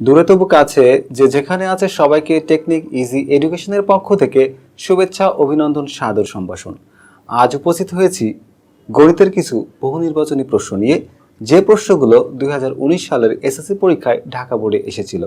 দূরে তবু কাছে যে যেখানে আছে সবাইকে টেকনিক ইজি এডুকেশনের পক্ষ থেকে শুভেচ্ছা, অভিনন্দন, সাদর সম্ভাষণ। আজ উপস্থিত হয়েছি গণিতের কিছু বহু নির্বাচনী প্রশ্ন নিয়ে। যে প্রশ্নগুলো দুই হাজার উনিশ সালের এসএসসি পরীক্ষায় ঢাকা বোর্ডে এসেছিল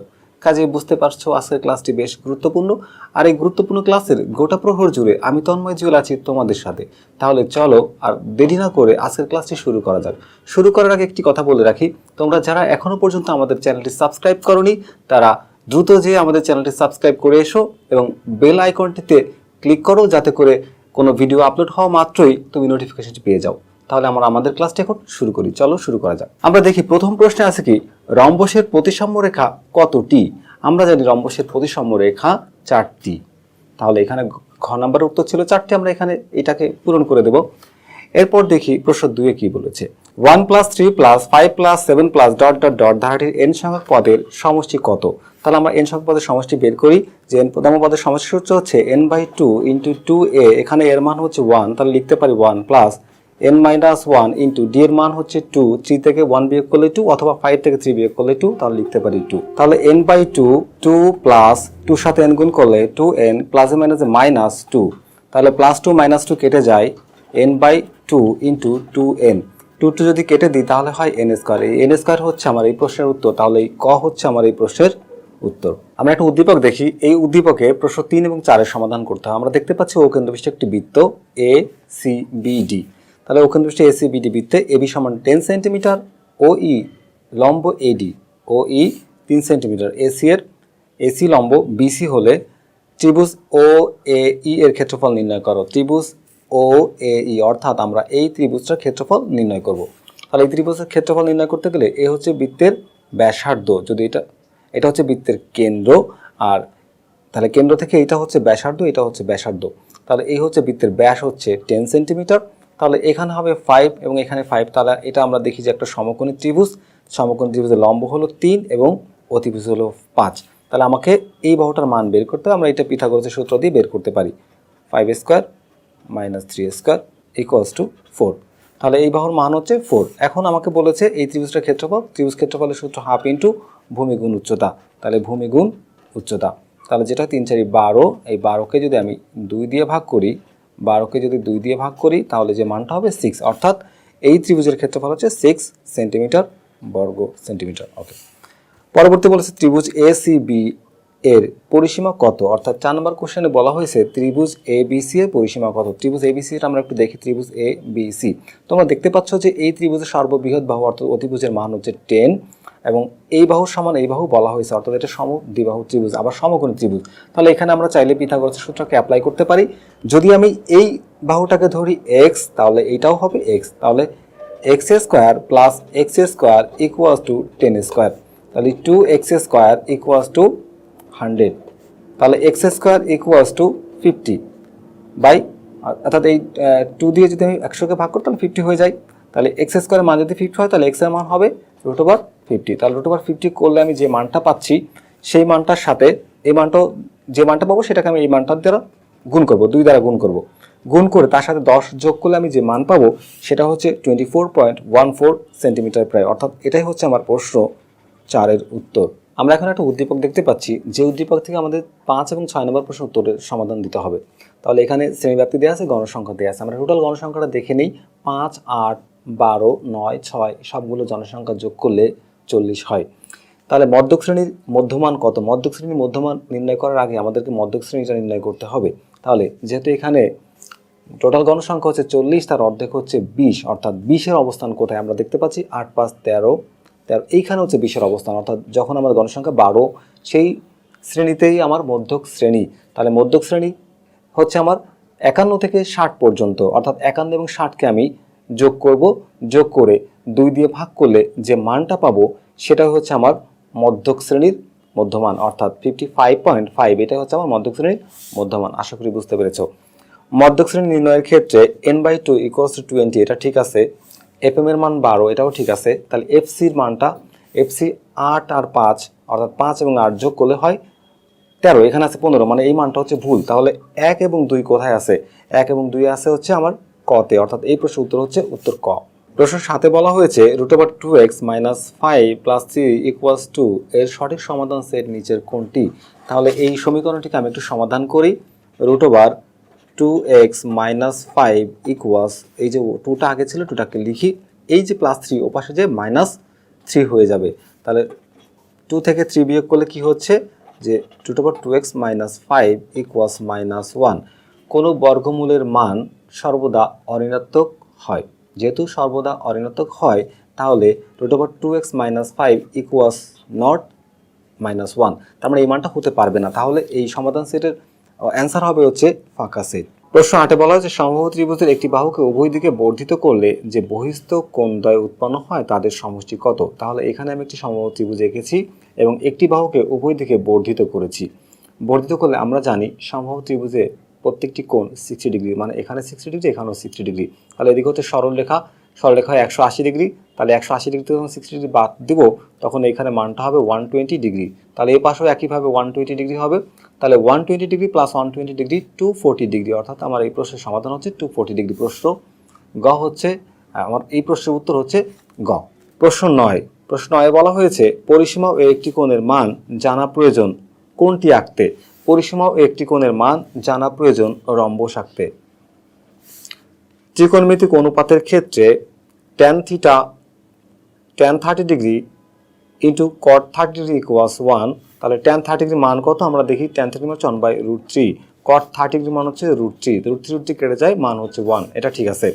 কাজে বুঝতে পারছ, আজকের ক্লাসটি বেশ গুরুত্বপূর্ণ। আর এই গুরুত্বপূর্ণ ক্লাসের গোটা প্রহর জুড়ে আমি তন্ময় জুয়েল আছি তোমাদের সাথে। তাহলে চলো আর দেরি না করে আজকের ক্লাসটি শুরু করা যাক। শুরু করার আগে একটি কথা বলে রাখি, তোমরা যারা এখনও পর্যন্ত আমাদের চ্যানেলটি সাবস্ক্রাইব করনি, তারা দ্রুত যেয়ে আমাদের চ্যানেলটি সাবস্ক্রাইব করে এসো এবং বেল আইকনটিতে ক্লিক করো যাতে করে কোনো ভিডিও আপলোড হওয়া মাত্রই তুমি নোটিফিকেশনটি পেয়ে যাও। তাহলে আমরা আমাদের ক্লাসটি এখন শুরু করি। চলো শুরু করা যাক। আমরা দেখি, প্রথম প্রশ্নে আছে কি রম্বসের প্রতিসাম্য রেখা কতটি? আমরা জানি রম্বসের প্রতিসাম্য রেখা চারটি। তাহলে এখানে ঘ নাম্বার উত্তর ছিল চারটি, আমরা এখানে এটাকে পূরণ করে দেব। এরপর দেখি প্রশ্ন দুয়ে কি বলেছে? One plus three plus five plus seven plus dot dot dot ধারাটির N সংখ্যক পদের সমষ্টি কত? তাহলে আমরা এন সংখ্যক পদের সমষ্টি বের করি। যে এন প্রথম পদের সমষ্টি সূত্র হচ্ছে n by two into two a, এখানে এর মান হচ্ছে ওয়ান, তাহলে লিখতে পারি one plus n minus one into d এর মান হচ্ছে টু থ্রি থেকে ওয়ান বিয়োগ করলে টু অথবা ফাইভ থেকে থ্রি বিয়োগ করলে টু তাহলে লিখতে পারি টু তাহলে n by two two plus টুর সাথে এন গুণ করলে টু এন প্লাসে মাইনাসে মাইনাস টু তাহলে প্লাস টু মাইনাস টু কেটে যায় n by two into two n two two যদি কেটে দিই, তাহলে হয় এন স্কোয়ার এই এন স্কোয়ার হচ্ছে আমার এই প্রশ্নের উত্তর। তাহলে এই ক হচ্ছে আমার এই প্রশ্নের উত্তর। আমরা একটা উদ্দীপক দেখি। এই উদ্দীপকে প্রশ্ন তিন এবং চারের সমাধান করতে হয়। আমরা দেখতে পাচ্ছি ও কেন্দ্রবিষ্ট একটি বৃত্ত এ সি বি ডি তাহলে ও কেন্দ্রবিষ্ট এ সি বি ডি বৃত্তে এ বি সমান টেন সেন্টিমিটার ও ই লম্ব এডি ও ই তিন সেন্টিমিটার এসি এর এসি লম্ব বিসি হলে ত্রিভুজ ও এ ই এর ক্ষেত্রফল নির্ণয় করো। ত্রিভুজ ও এ ই অর্থাৎ আমরা এই ত্রিভুজটার ক্ষেত্রফল নির্ণয় করব। তাহলে এই ত্রিভুজের ক্ষেত্রফল নির্ণয় করতে গেলে এ হচ্ছে বৃত্তের ব্যাসার্ধ। যদি এটা এটা হচ্ছে বৃত্তের কেন্দ্র, আর তাহলে কেন্দ্র থেকে এটা হচ্ছে ব্যাসার্ধ, এটা হচ্ছে ব্যাসার্ধ। তাহলে এই হচ্ছে বৃত্তের ব্যাস হচ্ছে টেন সেন্টিমিটার তাহলে এখানে হবে ফাইভ এবং এখানে ফাইভ তাহলে এটা আমরা দেখি যে একটা সমকোণী ত্রিভুজ, সমকোণী ত্রিভুজের লম্ব হলো তিন এবং অতিভুজ হলো পাঁচ। তাহলে আমাকে এই বাহুটার মান বের করতে আমরা এটা পিথাগোরাসের সূত্র দিয়ে বের করতে পারি। Five square minus three square equals to four তাহলে এই বাহুর মান হচ্ছে ফোর এখন আমাকে বলেছে এই ত্রিভুজটার ক্ষেত্রফল, ত্রিভুজ ক্ষেত্রফলের সূত্র হাফ ইন্টু ভূমিগুণ উচ্চতা। তাহলে ভূমিগুণ উচ্চতা। তাহলে যেটা তিন চারি বারো, এই বারোকে যদি আমি দুই দিয়ে ভাগ করি বারোকে যদি দুই দিয়ে ভাগ করি, তাহলে যে মানটা হবে সিক্স অর্থাৎ এই ত্রিভুজের ক্ষেত্রফল হচ্ছে সিক্স সেন্টিমিটার বর্গ সেন্টিমিটার ওকে পরবর্তী বলেছে ত্রিভুজ এ সি বি এর পরিসীমা কত? অর্থাৎ চার নম্বর কোশ্চেনে বলা হয়েছে ত্রিভুজ এ বি সি এর পরিসীমা কত? ত্রিভুজ এ বি সি আমরা একটু দেখি, ত্রিভুজ এ বি সি তোমরা দেখতে পাচ্ছ যে এই ত্রিভুজের সর্ববৃহৎ বাহু অর্থাৎ অতিভুজের মান হচ্ছে টেন এবং এই বাহুর সমান এই বাহু বলা হয়েছে, অর্থাৎ এটা সম দ্বিবাহু ত্রিভুজ, আবার সমকোণী ত্রিভুজ। তাহলে এখানে আমরা চাইলে পিথাগোরাসের সূত্রকে অ্যাপ্লাই করতে পারি। যদি আমি এই বাহুটাকে ধরি এক্স তাহলে এইটাও হবে এক্স তাহলে x square plus x square equals to ten square তাহলে two x square equals to hundred তাহলে x square equals to fifty by অর্থাৎ এই টু দিয়ে যদি আমি একশোকে ভাগ করতাম ফিফটি হয়ে যায়। তাহলে এক্স স্কোয়ারের মান যদি ফিফটি হয়, তাহলে এক্সের মান হবে রুট ওভার ফিফটি তাহলে রুট ওভার ফিফটি করলে আমি যে মানটা পাচ্ছি, সেই মানটার সাথে এই মানটাও যে মানটা পাবো সেটাকে আমি এই মানটার দ্বারা গুণ করব, দুই দ্বারা গুণ করব। গুণ করে তার সাথে দশ যোগ করলে আমি যে মান পাবো, সেটা হচ্ছে twenty four point one four centimetre প্রায়। অর্থাৎ এটাই হচ্ছে আমার প্রশ্ন চারের উত্তর। আমরা এখন একটা উদ্দীপক দেখতে পাচ্ছি, যে উদ্দীপক থেকে আমাদের পাঁচ এবং ছয় নম্বর প্রশ্ন উত্তরের সমাধান দিতে হবে। তাহলে এখানে শ্রেণীব্যাপ্তি দেওয়া আছে, গণসংখ্যা দেওয়া আছে। আমরা টোটাল গণসংখ্যাটা দেখে নিই। পাঁচ, আট, বারো, নয়, ছয়, সবগুলো জনসংখ্যা যোগ করলে চল্লিশ হয়। তাহলে মধ্যক শ্রেণির মধ্যমান কত? মধ্যক শ্রেণির মধ্যমান নির্ণয় করার আগে আমাদেরকে মধ্যক শ্রেণীটা নির্ণয় করতে হবে। তাহলে যেহেতু এখানে টোটাল গণসংখ্যা হচ্ছে চল্লিশ, তার অর্ধেক হচ্ছে বিশ, অর্থাৎ বিশের অবস্থান কোথায় আমরা দেখতে পাচ্ছি? আট, পাঁচ, তেরো তেরো, এইখানে হচ্ছে বিশের অবস্থান, অর্থাৎ যখন আমার গণসংখ্যা বারো, সেই শ্রেণীতেই আমার মধ্যক শ্রেণি। তাহলে মধ্যক শ্রেণি হচ্ছে আমার একান্ন থেকে ষাট পর্যন্ত, অর্থাৎ একান্ন এবং ষাটকে আমি যোগ করব, যোগ করে দুই দিয়ে ভাগ করলে যে মানটা পাবো সেটা হচ্ছে আমার মধ্যক শ্রেণির মধ্যমান, অর্থাৎ ফিফটি ফাইভ পয়েন্ট ফাইভ এটা হচ্ছে আমার মধ্যক শ্রেণির মধ্যমান। আশা করি বুঝতে পেরেছ। মধ্যক শ্রেণি নির্ণয়ের ক্ষেত্রে n by two equals to twenty এটা ঠিক আছে। এফ এম এর মান বারো, এটাও ঠিক আছে। তাহলে এফ সির মানটা এফ সি আট আর পাঁচ, অর্থাৎ পাঁচ এবং আট যোগ করলে হয় তেরো, এখানে আছে পনেরো মানে এই মানটা হচ্ছে ভুল। তাহলে এক এবং দুই কোথায় আছে? এক এবং দুই আছে হচ্ছে আমার কতে, অর্থাৎ এই প্রশ্নের উত্তর হচ্ছে উত্তর ক। প্রশ্ন সাথে বলা হয়েছে root over two x minus five plus three equals to এর সঠিক সমাধান সেট নিচের কোনটি তাহলে এই সমীকরণটিকে আমি একটু সমাধান করি। Root over two x minus five equals এই যে টুটা আগে ছিল টুটাকে লিখি, এই যে প্লাস থ্রি ওপাশে যে মাইনাস থ্রি হয়ে যাবে। তাহলে টু থেকে থ্রি বিয়োগ করলে কি হচ্ছে? যে two two two x minus five equals minus one কোনো বর্গমূলের মান সর্বদা অঋণাত্মক হয়। যেহেতু সর্বদা অঋণাত্মক হয়, তাহলে root over two x minus five equals not minus one তার মানে এই মানটা হতে পারবে না। তাহলে এই সমাধান সেটের অ্যান্সার হবে হচ্ছে ফাঁকা সেট প্রশ্ন আটে বলা হয়েছে, সমবাহু ত্রিভুজের একটি বাহুকে উভয় দিকে বর্ধিত করলে যে বহিস্থ কোণদ্বয় উৎপন্ন হয়, তাদের সমষ্টি কত? তাহলে এখানে আমি একটি সমবাহু ত্রিভুজ এঁকেছি এবং একটি বাহুকে উভয় দিকে বর্ধিত করেছি। বর্ধিত করলে আমরা জানি, সমবাহু ত্রিভুজে প্রত্যেকটি কোণ সিক্সটি ডিগ্রি মানে এখানে সিক্সটি ডিগ্রি এখানেও সিক্সটি ডিগ্রি তাহলে এদিকে হচ্ছে সরল রেখা সরলরেখা হয় একশো আশি ডিগ্রি তাহলে একশো আশি ডিগ্রি যখন সিক্সটি ডিগ্রি বাদ দিব, তখন এখানে মানটা হবে ওয়ান টোয়েন্টি ডিগ্রি তাহলে এই পাশেও একইভাবে ওয়ান টোয়েন্টি ডিগ্রি হবে, তাহলে one twenty degree plus one twenty degree two forty degree অর্থাৎ আমার এই প্রশ্নের সমাধান হচ্ছে টু ফোর্টি ডিগ্রি প্রশ্ন। গ হচ্ছে আমার এই প্রশ্নের উত্তর হচ্ছে গ। প্রশ্ন নয়। প্রশ্ন নয় বলা হয়েছে, পরিসীমা ও একটি কোণের মান জানা প্রয়োজন, কোনটি আঁকতে? পরিসীমা ও একটি কোণের মান জানা প্রয়োজন রম্বস আঁকতে ত্রিকোণমিতিক অনুপাতের ক্ষেত্রে tan theta tan thirty degree into cot thirty degree equals one তাহলে ট্যান থার্টি ডিগ্রি মান কত? আমরা দেখি ট্যান থার্টি হচ্ছে one by root three cot thirty degree মান হচ্ছে root three root three root three কেটে যায়, মান হচ্ছে ওয়ান এটা ঠিক আছে।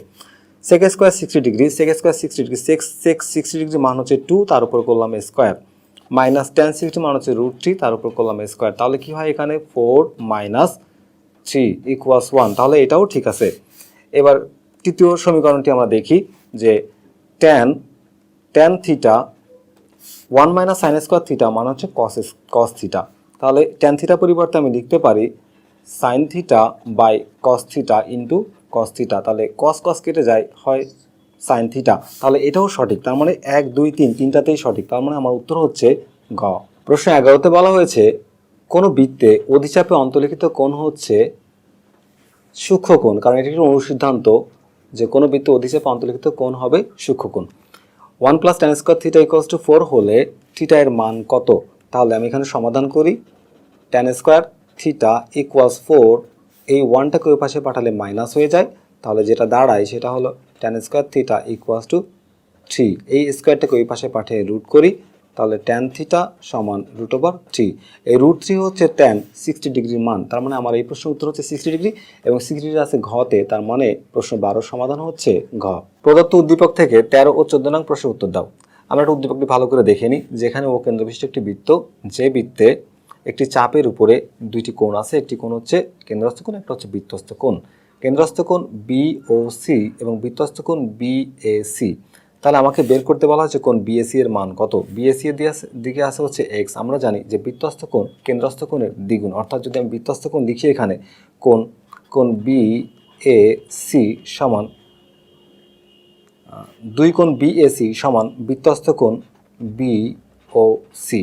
Second square sixty degree second square sixty degree six six sixty degree মান হচ্ছে টু তার উপর করলাম স্কোয়ার মাইনাস টেন সিক্সটি মান হচ্ছে রুট থ্রি তার উপর করলাম স্কোয়ার তাহলে কি হয় এখানে? Four minus three equals one তাহলে এটাও ঠিক আছে। এবার তৃতীয় সমীকরণটি আমরা দেখি যে tan tan theta one minus sine square theta মানে হচ্ছে কস কস থিটা তাহলে ট্যান থিটা পরিবর্তে আমি লিখতে পারি sine theta by cos theta into cos theta তাহলে কস কস কেটে যায়, হয় সাইন থিটা তাহলে এটাও সঠিক। তার মানে এক, দুই, তিন, তিনটাতেই সঠিক। তার মানে আমার উত্তর হচ্ছে গ। প্রশ্ন এগারোতে বলা হয়েছে, কোনো বৃত্তে অধিচাপে অন্তলিখিত কোণ হচ্ছে সূক্ষ্ম সূক্ষ্মকোণ কারণ এটি একটি অনুসিদ্ধান্ত যে কোনো বৃত্তে অধিচাপে অন্তলিখিত কোণ হবে সূক্ষ্মকোণ one plus tan square theta equals to four হলে থিটা এর মান কত? তাহলে আমি এখানে সমাধান করি। Tan square theta equals four, এই ওয়ানটাকে ওই পাশে পাঠালে মাইনাস হয়ে যায়। তাহলে যেটা দাঁড়ায় সেটা হলো tan square theta equals to three এই স্কোয়ারটাকে ওই পাশে পাঠিয়ে রুট করি, তাহলে ট্যান থিটা সমান রুট ওভার থ্রি এই রুট থ্রি হচ্ছে ট্যান সিক্সটি ডিগ্রির মান, তার মানে আমার এই প্রশ্নের উত্তর হচ্ছে সিক্সটি ডিগ্রি এবং সিক্সটি ডিগ্রি আছে ঘতে, তার মানে প্রশ্ন বারো সমাধান হচ্ছে ঘ। প্রদত্ত উদ্দীপক থেকে তেরো ও চোদ্দ নং প্রশ্নের উত্তর দাও। আমরা একটা উদ্দীপকটি ভালো করে দেখে নিই, যেখানে ও কেন্দ্রবিশিষ্ট একটি বৃত্ত, যে বৃত্তে একটি চাপের উপরে দুইটি কোণ আছে, একটি কোণ হচ্ছে কেন্দ্রস্থ কোণ, একটা হচ্ছে বৃত্তস্থ কোণ। কেন্দ্রস্থ কোণ বি ও সি এবং বৃত্তস্থ কোণ বি এ সি তাহলে আমাকে বের করতে বলা হচ্ছে কোন বিএসসি এর মান কত? বিএসসি এর দিকে আসে হচ্ছে এক্স আমরা জানি যে বৃত্তস্থ কোণ কেন্দ্রস্থ কোণের দ্বিগুণ। অর্থাৎ যদি আমি বৃত্তস্থ কোণ লিখি এখানে কোন কোন বি এ সি সমান দুই কোণ বিএসি সমান বৃত্তস্থ কোণ বি ও সি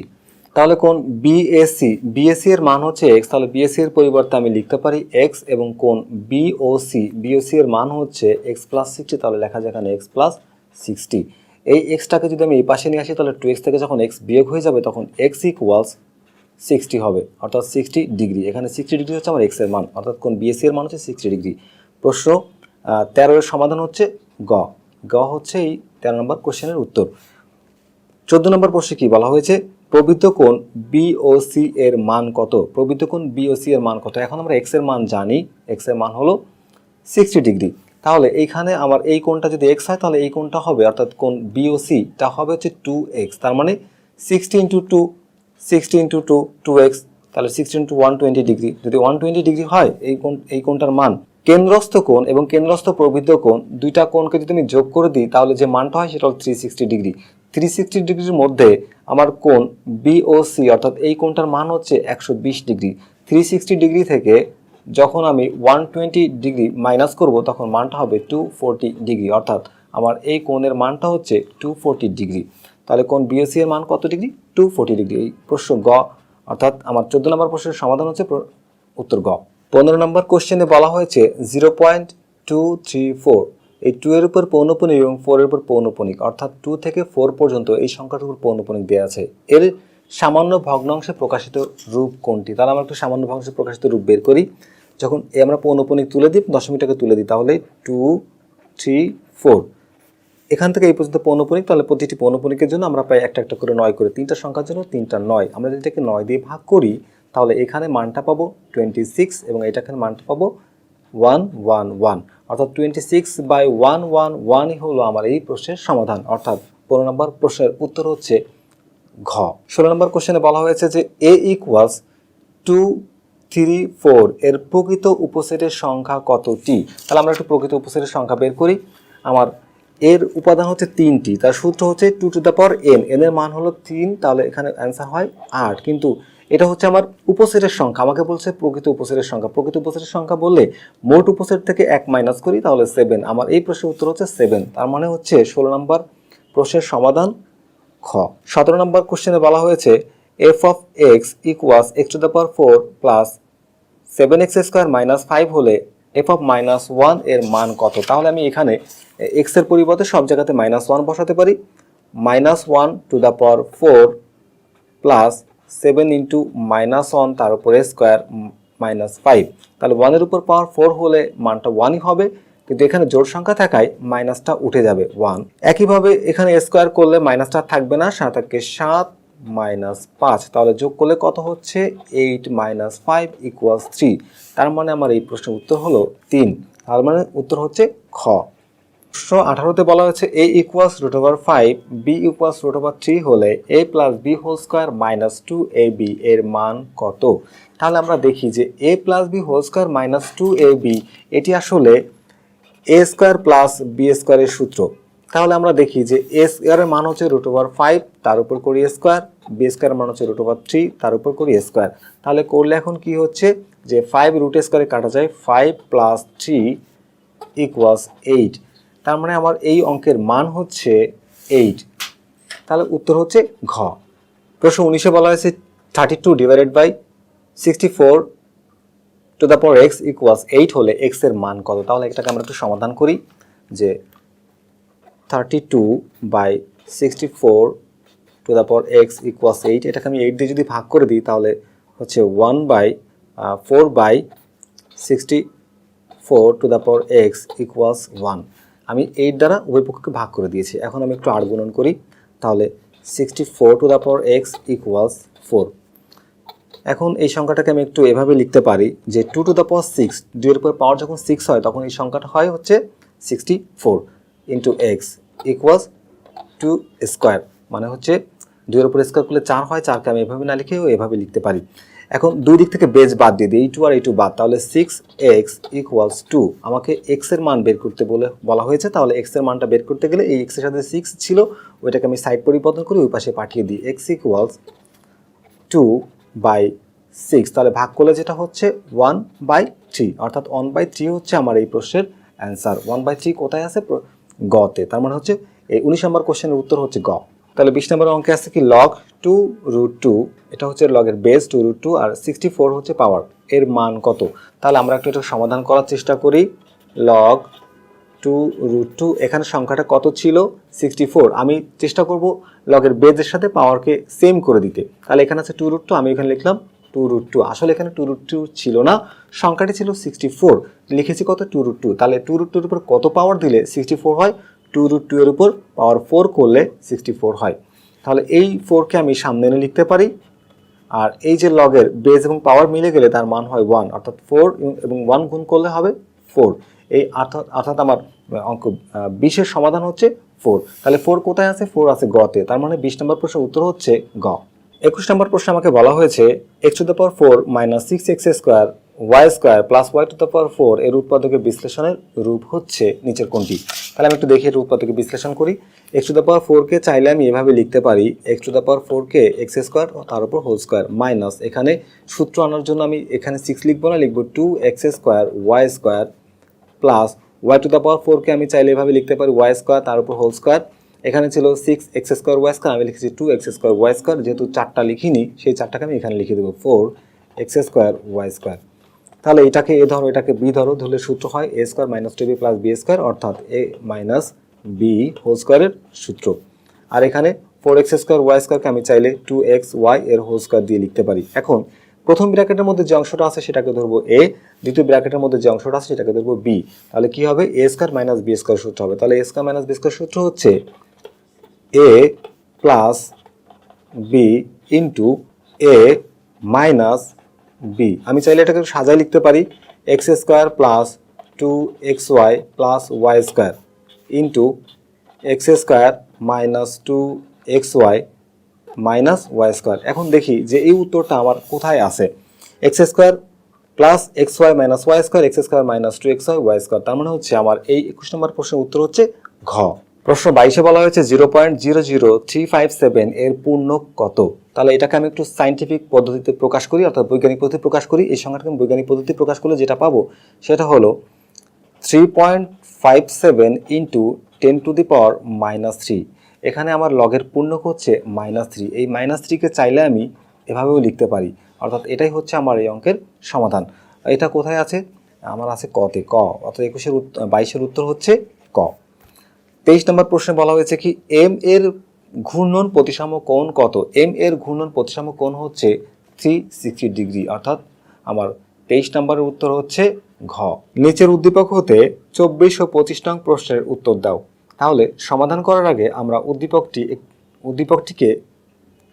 তাহলে কোন বিএসি বিএসসি এর মান হচ্ছে এক্স তাহলে বিএসসি এর পরিবর্তে আমি লিখতে পারি এক্স এবং কোন বিওসি বিওসি এর মান হচ্ছে এক্স প্লাস সিক্সটি তাহলে লেখা যায় এখানে এক্স প্লাস সিক্সটি এই এক্সটাকে যদি আমি এই পাশে নিয়ে আসি, তাহলে টু এক্স থেকে যখন এক্স বিয়োগ হয়ে যাবে, তখন এক্স ইকুয়ালস সিক্সটি হবে, অর্থাৎ সিক্সটি ডিগ্রি এখানে সিক্সটি ডিগ্রি হচ্ছে আমার এক্সের মান, অর্থাৎ কোন বিএসসি এর মান হচ্ছে সিক্সটি ডিগ্রি প্রশ্ন তেরো এর সমাধান হচ্ছে গ। গ হচ্ছে এই তেরো নম্বর কোশ্চেনের উত্তর। চোদ্দ নম্বর প্রশ্নে কি বলা হয়েছে? প্রবৃত্ত কোণ বিওসি এর মান কত? প্রবৃত্ত কোণ বিওসি এর মান কত? এখন আমরা এক্সের মান জানি। এক্সের মান হলো সিক্সটি ডিগ্রি। তাহলে এইখানে আমার এই কোণটা যদি এক্স হয়, তাহলে এই কোণটা হবে, অর্থাৎ কোণ বিওসি টা হবে হচ্ছে টু এক্স তার মানে sixty into two sixty into two two x তাহলে sixty into one twenty degree. যদি ওয়ান টোয়েন্টি ডিগ্রি হয়, এই কোণ, এই কোণটার মান কেন্দ্রস্থ কোণ এবং কেন্দ্রস্থ প্রবৃদ্ধ কোণ, দুইটা কোণকে যদি আমি যোগ করে দিই, তাহলে যে মানটা হয়, সেটা হল three sixty degree. Three sixty ডিগ্রির মধ্যে আমার কোণ বিওসি অর্থাৎ এই কোণটার মান হচ্ছে একশো বিশ ডিগ্রি। থ্রি সিক্সটি ডিগ্রি থেকে যখন আমি ওয়ান টোয়েন্টি ডিগ্রি মাইনাস করব, তখন মানটা হবে টু ফোরটি ডিগ্রি, অর্থাৎ আমার এই কোণের মানটা হচ্ছে টু ফোরটি ডিগ্রি। তাহলে কোন বিএসসি এর মান কত ডিগ্রি? Two forty degree. এই প্রশ্ন গ, অর্থাৎ আমার চোদ্দ নম্বর প্রশ্নের সমাধান হচ্ছে উত্তর গ। পনেরো নম্বর কোশ্চেনে বলা হয়েছে zero point two three four এই টু এর উপর পৌনপনিক এবং ফোর এর উপর পৌনপনিক, অর্থাৎ টু থেকে ফোর পর্যন্ত এই সংখ্যাটুকুর পৌনপনিক দেওয়া আছে। এর সামান্য ভগ্নাংশে প্রকাশিত রূপ কোনটি? তাহলে আমরা একটু সামান্য ভগ্নাংশে প্রকাশিত রূপ বের করি। যখন এ আমরা পৌনপনিক তুলে দিই দশমিকটাকে তুলে দিই, তাহলে টু থ্রি ফোর এখান থেকে এই পর্যন্ত পৌনপনিক, তাহলে প্রতিটি পৌনপনিকের জন্য আমরা প্রায় একটা একটা করে নয় করে তিনটা সংখ্যার জন্য তিনটা নয়। আমরা যদি এটাকে নয় দিয়ে ভাগ করি, তাহলে এখানে মানটা পাবো টোয়েন্টি সিক্স এবং এটাকে মানটা পাবো ওয়ান ওয়ান ওয়ান অর্থাৎ twenty six by one one ওয়ানই হলো আমার এই প্রশ্নের সমাধান। অর্থাৎ পনেরো নম্বর প্রশ্নের উত্তর হচ্ছে ঘ। ষোলো নম্বর কোশ্চেনে বলা হয়েছে যে A equals two three four এর প্রকৃত উপসেটের সংখ্যা কতটি? তাহলে আমরা একটু প্রকৃত উপসেটের সংখ্যা বের করি। আমার এর উপাদান হচ্ছে তিনটি। তার সূত্র হচ্ছে two to the power n n এর মান হলো তিন, তাহলে এখানে অ্যান্সার হয় আট। কিন্তু এটা হচ্ছে আমার উপসেটের সংখ্যা। আমাকে বলছে প্রকৃত উপসেটের সংখ্যা। প্রকৃত উপসেটের সংখ্যা বললে মোট উপসেট থেকে এক মাইনাস করি, তাহলে সেভেন আমার এই প্রশ্নের উত্তর হচ্ছে সেভেন তার মানে হচ্ছে ষোলো নম্বর প্রশ্নের সমাধান খ। সতেরো নম্বর কোশ্চেনে বলা হয়েছে f of x equals x to the power four plus seven x square minus five হলে এফ অফ মাইনাস ওয়ানের মান কত? তাহলে আমি এখানে এক্সের পরিবর্তে সব জায়গাতে মাইনাস ওয়ান বসাতে পারি। Minus one to the power four plus seven into minus one তার উপরে স্কোয়ার মাইনাস ফাইভ তাহলে ওয়ানের উপর পাওয়ার ফোর হলে মানটা ওয়ানই হবে, কিন্তু এখানে জোড় সংখ্যা থাকায় মাইনাসটা উঠে যাবে ওয়ান একইভাবে এখানে স্কোয়ার করলে মাইনাসটা থাকবে না সাত থাকে সাত মাইনাস পাঁচ। তাহলে যোগ করলে কত হচ্ছে? Eight minus five equals three তার মানে আমার এই প্রশ্নের উত্তর হলো তিন। তার মানে উত্তর হচ্ছে খ। প্রশ্ন আঠারোতে বলা হয়েছে A equals root over five B equals root over three হলে A plus B whole square minus two A B এর মান কত? তাহলে আমরা দেখি যে A plus B whole square minus two A B এটি আসলে এ স্কোয়ার প্লাস বি স্কোয়ারের সূত্র। তাহলে আমরা দেখি যে এ স্কোয়ারের মান হচ্ছে রুট ওভার ফাইভ তার উপর করি স্কোয়ার বি স্কোয়ারের মান হচ্ছে রুট ওভার থ্রি তার উপর করি স্কোয়ার তাহলে করলে এখন কি হচ্ছে যে ফাইভ রুট স্কোয়ারে কাটা যায় five plus three equals eight তার মানে আমার এই অঙ্কের মান হচ্ছে এইট তাহলে উত্তর হচ্ছে ঘ। প্রশ্ন উনিশে বলা হয়েছে thirty two divided by sixty four to the power x equals eight হলে এক্সের মান কত? তাহলে এটাকে আমরা একটু সমাধান করি যে thirty two by sixty four to the power x equals eight এটাকে আমি এইট দিয়ে যদি ভাগ করে দিই, তাহলে হচ্ছে one by four by sixty four to the power x equals one আমি এইট দ্বারা উভয় পক্ষকে ভাগ করে দিয়েছি। এখন আমি একটু আট গুণন করি, তাহলে sixty four to the power x equals four এখন এই সংখ্যাটাকে আমি একটু এভাবে লিখতে পারি যে two to the power six দুইয়ের উপর পাওয়ার যখন সিক্স হয়, তখন এই সংখ্যাটা হয় হচ্ছে sixty four into x equals two square মানে হচ্ছে দুইয়ের উপর স্কোয়ার করলে চার হয়, চারকে আমি এভাবে না লিখেও এভাবে লিখতে পারি। এখন দুই দিক থেকে বেজ বাদ দিয়ে দিই এই টু আর এই টু বাদ, তাহলে সিক্স এক্স ইকুয়ালস টু আমাকে এক্সের মান বের করতে বলে, বলা হয়েছে, তাহলে এক্সের মানটা বের করতে গেলে এই এক্সের সাথে সিক্স ছিল, ওইটাকে আমি সাইড পরিবর্তন করে ওই পাশে পাঠিয়ে দিই। X equals two by six তাহলে ভাগ করলে যেটা হচ্ছে ওয়ান বাই থ্রি অর্থাৎ ওয়ান বাই থ্রি হচ্ছে আমার এই প্রশ্নের অ্যান্সার ওয়ান বাই থ্রি কোথায় আছে? গতে, তার মানে হচ্ছে এই উনিশ নম্বর কোশ্চেনের উত্তর হচ্ছে গ। তাহলে বিশ নম্বর অঙ্কে আছে কি? লগ টু রুট টু, এটা হচ্ছে লগের বেস টু রুট টু আর সিক্সটি ফোর হচ্ছে পাওয়ার। এর মান কত? তাহলে আমরা একটু এটা সমাধান করার চেষ্টা করি। লগ টু রুট টু, এখানে সংখ্যাটা কত ছিল? Sixty four. আমি চেষ্টা করব লগের বেজের সাথে পাওয়ারকে সেম করে দিতে। তাহলে এখানে আছে টু রুট টু, আমি এখানে লিখলাম টু রুট টু। আসলে এখানে টু রুট টু ছিল না, সংখ্যাটি ছিল সিক্সটি ফোর। লিখেছি কত? Two root two. তাহলে টু রুট টুর উপর কত পাওয়ার দিলে সিক্সটি ফোর হয়? টু রুট টু এর উপর পাওয়ার ফোর করলে সিক্সটি ফোর হয়। তাহলে এই ফোরকে আমি সামনে এনে লিখতে পারি। আর এই যে লগের বেজ এবং পাওয়ার মিলে গেলে তার মান হয় ওয়ান অর্থাৎ ফোর এবং ওয়ান গুণ করলে হবে ফোর এই অর্থাৎ অর্থাৎ আমার অঙ্ক বিশের সমাধান হচ্ছে ফোর তাহলে ফোর কোথায় আছে? ফোর আছে গতে। তার মানে বিশ নম্বর প্রশ্নের উত্তর হচ্ছে গ। একুশ নম্বর প্রশ্নে আমাকে বলা হয়েছে x to the power four minus six x square y square plus y to the power four এর উৎপাদকের বিশ্লেষণের রূপ হচ্ছে নিচের কোনটি? তাহলে আমি একটু দেখি এর উৎপাদকের বিশ্লেষণ করি। এক্স টু দ্য পাওয়ার ফোরকে চাইলে আমি এভাবে লিখতে পারি এক্স টু দ্য পাওয়ার ফোরকে এক্স স্কোয়ার তার উপর হোল স্কোয়ার মাইনাস এখানে সূত্র আনার জন্য আমি এখানে সিক্স লিখব না, লিখব two x square y square plus y to the power ফোরকে আমি চাইলে এভাবে লিখতে পারি ওয়াই স্কোয়ার তার উপর হোল স্কোয়ার এখানে ছিল six x square y square আমি লিখেছি two x square y square যেহেতু চারটা লিখিনি, সেই চারটাকে আমি এখানে লিখে দেবো four x square y square তাহলে এটাকে এ ধরো, এটাকে বি ধরো, ধরলে সূত্র হয় a square minus two b plus b square অর্থাৎ এ মাইনাস বি হোল স্কোয়ারের সূত্র। আর এখানে ফোর এক্স স্কোয়ার ওয়াই স্কোয়ারকে আমি চাইলে টু এক্স ওয়াই এর হোল স্কোয়ার দিয়ে লিখতে পারি। এখন, প্রথম ব্র্যাকেটের মধ্যে যে অংশটা আছে সেটাকে ধরবো এ দ্বিতীয় ব্র্যাকেটের মধ্যে যে অংশটা আছে সেটাকে ধরবো বি তাহলে কি হবে? A square minus b square সূত্র হবে। তাহলে a square minus b square সূত্র হচ্ছে a plus b into a minus b আমি চাইলে এটাকে সাজায় লিখতে পারি x square plus two x y plus y square into x square minus two x y minus y square এখন দেখি যে এই উত্তরটা আমার কোথায় আছে? X square plus x y minus y square x square minus two x y y square তার মানে হচ্ছে আমার এই একুশ নম্বর প্রশ্নের উত্তর হচ্ছে ঘ। প্রশ্ন বাইশে বলা হয়েছে zero point zero zero three five seven এর পূর্ণ কত? তাহলে এটাকে আমি একটু সাইন্টিফিক পদ্ধতিতে প্রকাশ করি, অর্থাৎ বৈজ্ঞানিক পদ্ধতি প্রকাশ করি। এই সংখ্যাটাকে আমি বৈজ্ঞানিক পদ্ধতি প্রকাশ করলে যেটা পাবো, সেটা হলো three point five seven into ten to the power minus three এখানে আমার লগের পূর্ণক হচ্ছে মাইনাস থ্রি এই মাইনাস থ্রিকে চাইলে আমি এভাবেও লিখতে পারি। অর্থাৎ এটাই হচ্ছে আমার এই অঙ্কের সমাধান। এটা কোথায় আছে? আমার আছে কতে, ক। অর্থাৎ একুশের উত্তর, বাইশের উত্তর হচ্ছে ক। তেইশ নম্বর প্রশ্নে বলা হয়েছে কি এম এর ঘূর্ণন প্রতিসাম কোণ কত? এম এর ঘূর্ণন প্রতিসাম কোণ হচ্ছে থ্রি সিক্সটি ডিগ্রি অর্থাৎ আমার তেইশ নম্বরের উত্তর হচ্ছে ঘ। নিচের উদ্দীপক হতে চব্বিশ ও পঁচিশ নং প্রশ্নের উত্তর দাও। তাহলে সমাধান করার আগে আমরা উদ্দীপকটি উদ্দীপকটিকে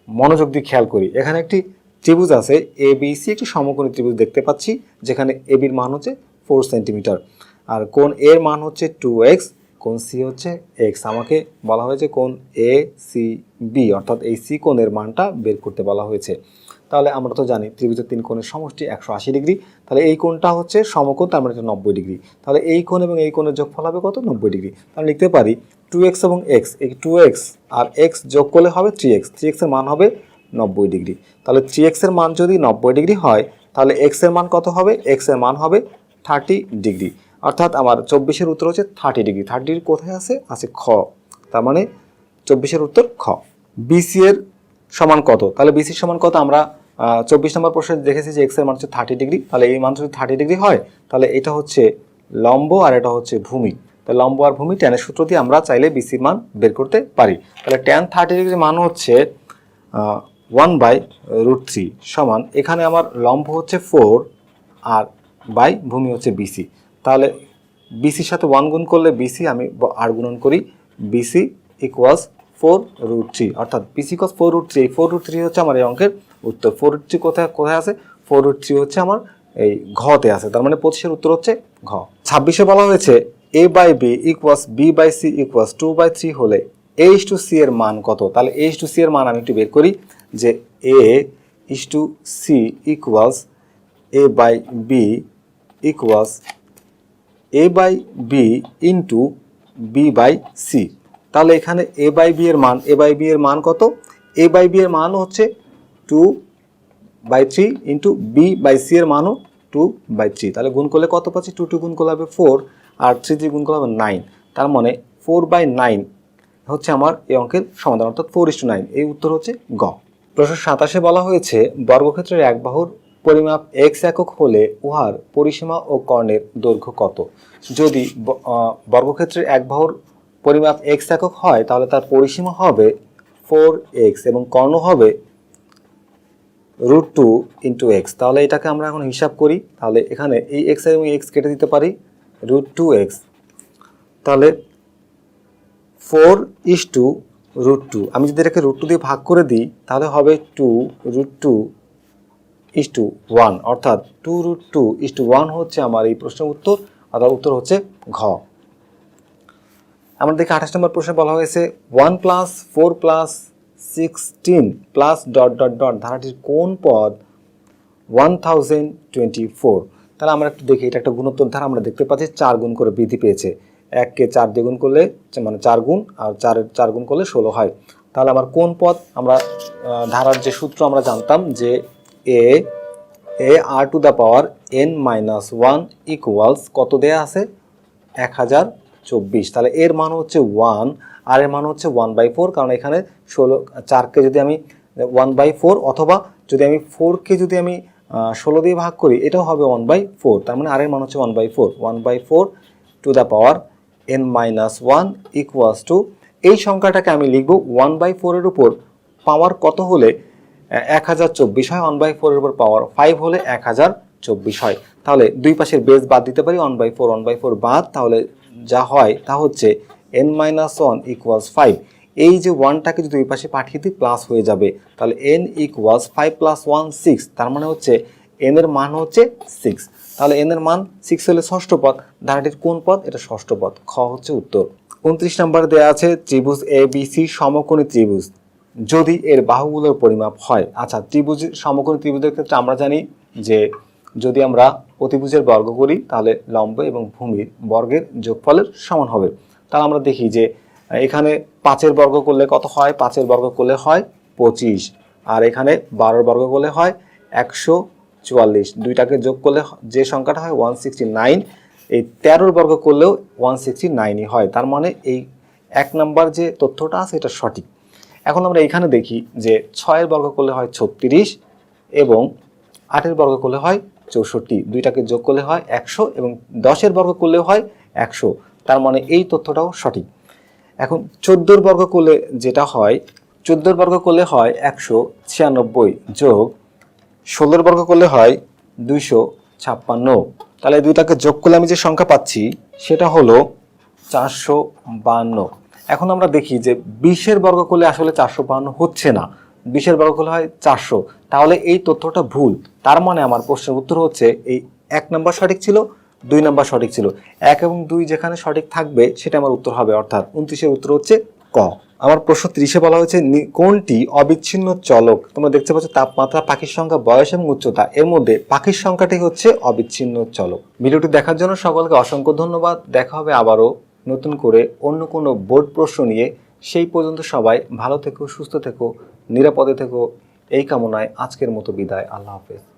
মনোযোগ দিয়ে খেয়াল করি। এখানে একটি ত্রিভুজ আছে এ বি সি একটি সমকোণী ত্রিভুজ দেখতে পাচ্ছি, যেখানে এ বির মান হচ্ছে ফোর সেন্টিমিটার আর কোণ এর মান হচ্ছে টু এক্স কোণ সি হচ্ছে এক্স। আমাকে বলা হয়েছে কোন এ, সি, বি, অর্থাৎ এই সি কোণের মানটা বের করতে বলা হয়েছে। তাহলে আমরা তো জানি ত্রিভুজের তিন কোণের সমষ্টি একশো আশি ডিগ্রি। তাহলে এই কোণটা হচ্ছে সমকোণ, তার মানে এটা নব্বই ডিগ্রি। তাহলে এই কোণ এবং এই কোণের যোগফল হবে কত? নব্বই ডিগ্রি। তাহলে লিখতে পারি টু এক্স এবং এক্স। এই টু এক্স আর এক্স যোগ করলে হবে থ্রি এক্স। থ্রি এক্সের মান হবে নব্বই ডিগ্রি। তাহলে থ্রি এক্সের মান যদি নব্বই ডিগ্রি হয়, তাহলে এক্সের মান কত হবে? এক্সের মান হবে থার্টি ডিগ্রি। অর্থাৎ আমার চব্বিশের উত্তর হচ্ছে থার্টি ডিগ্রি থার্টি ডিগ্রি কোথায় আছে? আছে খ। তার মানে চব্বিশের উত্তর খ। বিসি এর সমান কত? তাহলে বিসির সমান কত? আমরা চব্বিশ নম্বর প্রশ্নে দেখেছি যে এক্সের মান হচ্ছে থার্টি ডিগ্রি তাহলে এই মান যদি থার্টি ডিগ্রি হয়, তাহলে এটা হচ্ছে লম্ব আর এটা হচ্ছে ভূমি। তাহলে লম্ব আর ভূমি ট্যানের সূত্র দিয়ে আমরা চাইলে বিসির মান বের করতে পারি। তাহলে ট্যান থার্টি ডিগ্রি মান হচ্ছে ওয়ান বাই রুট থ্রি সমান, এখানে আমার লম্ব হচ্ছে ফোর আর বাই ভূমি হচ্ছে বিসি তাহলে বিসির সাথে ওয়ান গুণ করলে বিসি আমি আর গুণন করি। BC equals four root three অর্থাৎ BC equals four root three এই ফোর রুট থ্রি হচ্ছে আমার এই অঙ্কের উত্তর। ফোর রুট থ্রি কোথায় কোথায় আছে? ফোর রুট থ্রি হচ্ছে আমার এই ঘতে আছে। তার মানে পঁচিশের উত্তর হচ্ছে ঘ। ছাব্বিশে বলা হয়েছে a by b equals b by c equals two by three হলে এইচ টু সি এর মান কত? তাহলে এইচ টু সি এর মান আমি একটু বের করি যে a is to c equals a by b equals a by b into b by c তাহলে এখানে এ বাই বি এর মান এ বাই বি এর মান কত? এ বাই বি এর মান হচ্ছে two by three into b by c এর মানও টু বাই থ্রি তাহলে গুণ করলে কত পাচ্ছি? টু টু গুণ করলে হবে ফোর আর থ্রি থ্রি গুণ করলে হবে নাইন তার মানে ফোর বাই নাইন হচ্ছে আমার এই অঙ্কের সমাধান, অর্থাৎ ফোর ইস টু নাইন এই উত্তর হচ্ছে গ। প্রশ্ন সাতাশে বলা হয়েছে, বর্গক্ষেত্রের এক বাহুর পরিমাপ এক্স একক হলে উহার পরিসীমা ও কর্ণের দৈর্ঘ্য কত? যদি বর্গক্ষেত্রের এক বাহুর পরিমাপ এক্স একক হয়, তাহলে তার পরিসীমা হবে ফোর এক্স এবং কর্ণ হবে রুট টু ইন্টু এক্স তাহলে এটাকে আমরা এখন হিসাব করি, তাহলে এখানে এই এক্স এবং এক্স কেটে দিতে পারি রুট টু এক্স তাহলে four is two root two আমি যদি এটাকে রুট টু দিয়ে ভাগ করে দিই, তাহলে হবে two root two is two one অর্থাৎ two root two is two one হচ্ছে আমার এই প্রশ্নের উত্তর অর্থাৎ উত্তর হচ্ছে ঘ। দেখি আঠাশ নম্বর প্রশ্নে বলা হয়েছে one plus four plus sixteen plus dot dot dot ধারাটির কোন পদ ওয়ান থাউজেন্ড টোয়েন্টি ফোর তাহলে আমরা একটু দেখি, এটা একটা গুণোত্তর ধারা, আমরা দেখতে পাচ্ছি চার গুণ করে বৃদ্ধি পেয়েছে। এককে চার দিয়ে গুণ করলে মানে চার গুণ, আর চারের চার গুণ করলে ষোলো হয়। তাহলে আমার কোন পদ, আমরা ধারার যে সূত্র আমরা জানতাম যে a a r to the power n minus one equals কত দেয়া আছে? এক হাজার চব্বিশ। তাহলে এর মান হচ্ছে ওয়ান আর এর মান হচ্ছে ওয়ান বাই ফোর কারণ এখানে ষোলো, চারকে যদি আমি ওয়ান বাই ফোর অথবা যদি আমি ফোরকে যদি আমি ষোলো দিয়ে ভাগ করি, এটাও হবে ওয়ান বাই ফোর তার মানে আর এর মান হচ্ছে one by four one by four to the power n minus one equals to এই সংখ্যাটাকে আমি লিখব ওয়ান বাই ফোরের উপর। পাওয়ার কত হলে এক হাজার চব্বিশ হয় ওয়ান বাই ফোরের উপর পাওয়ার ফাইভ হলে এক হাজার চব্বিশ হয়। তাহলে দুই পাশের বেস বাদ দিতে পারি one by four one by four বাদ, তাহলে যা হয় তা হচ্ছে n minus one equals five এই যে ওয়ানটাকে যদি দুই পাশে পাঠিয়ে দিই প্লাস হয়ে যাবে। তাহলে n equals five plus one six তার মানে হচ্ছে এন এর মান হচ্ছে সিক্স তাহলে এন এর মান সিক্স হলে ষষ্ঠ পদ। ধারাটির কোন পদ? এটা ষষ্ঠ পদ। খ হচ্ছে উত্তর। উনত্রিশ নম্বর দেওয়া আছে, ত্রিভুজ এ বি সি সমকোণী ত্রিভুজ। যদি এর বাহুগুলোর পরিমাপ হয় আচ্ছা ত্রিভুজ, সমকোণী ত্রিভুজের ক্ষেত্রে আমরা জানি যে যদি আমরা অতিভুজের বর্গ করি, তাহলে লম্ব এবং ভূমির বর্গের যোগফলের সমান হবে। তাহলে আমরা দেখি যে, এখানে পাঁচের বর্গ করলে কত হয়? পাঁচের বর্গ করলে হয় পঁচিশ। আর এখানে বারোর বর্গ করলে হয় একশো চুয়াল্লিশ। দুইটাকে যোগ করলে যে সংখ্যাটা হয় ওয়ান সিক্সটি নাইন এই তেরোর বর্গ করলেও ওয়ান সিক্সটি নাইনই হয়। তার মানে এই এক নাম্বার যে তথ্যটা আছে, এটা সঠিক। এখন আমরা এখানে দেখি যে ছয়ের বর্গ করলে হয় ছত্রিশ এবং আটের বর্গ করলে হয় চৌষট্টি। দুইটাকে যোগ করলে হয় একশো এবং দশের বর্গ করলে হয় একশো। তার মানে এই তথ্যটাও সঠিক। এখন চোদ্দোর বর্গ করলে যেটা হয়, চোদ্দোর বর্গ করলে হয় একশো ছিয়ানব্বই যোগ ষোলোর বর্গ করলে হয় দুইশো ছাপ্পান্ন। তাহলে দুইটাকে যোগ করলে আমি যে সংখ্যা পাচ্ছি, সেটা হলো চারশো বান্ন। এখন আমরা দেখি যে বিশের বর্গ করলে আসলে চারশো বান্ন হচ্ছে না। বিশের বর্গকলে হয় চারশো। তাহলে এই তথ্যটা ভুল। তার মানে আমার প্রশ্নের উত্তর হচ্ছে এই এক নম্বর সঠিক ছিল, দুই নম্বর সঠিক ছিল। এক এবং দুই যেখানে সঠিক থাকবে সেটা আমার উত্তর হবে, অর্থাৎ উনত্রিশের উত্তর হচ্ছে ক। আমার প্রশ্ন ত্রিশে বলা হয়েছে কোনটি অবিচ্ছিন্ন চলক? তোমরা দেখতে পাচ্ছ তাপমাত্রা, পাখির সংখ্যা, বয়স এবং উচ্চতা। এর মধ্যে পাখির সংখ্যাটি হচ্ছে অবিচ্ছিন্ন চলক। ভিডিওটি দেখার জন্য সকলকে অসংখ্য ধন্যবাদ। দেখা হবে আবারও। নতুন করে অন্য কোনো বোর্ড প্রশ্ন নিয়ে সেই পর্যন্ত সবাই ভালো থেকো, সুস্থ থেকো, নিরাপদে থেকো। এই কামনায় আজকের মতো বিদায়। আল্লাহ হাফেজ।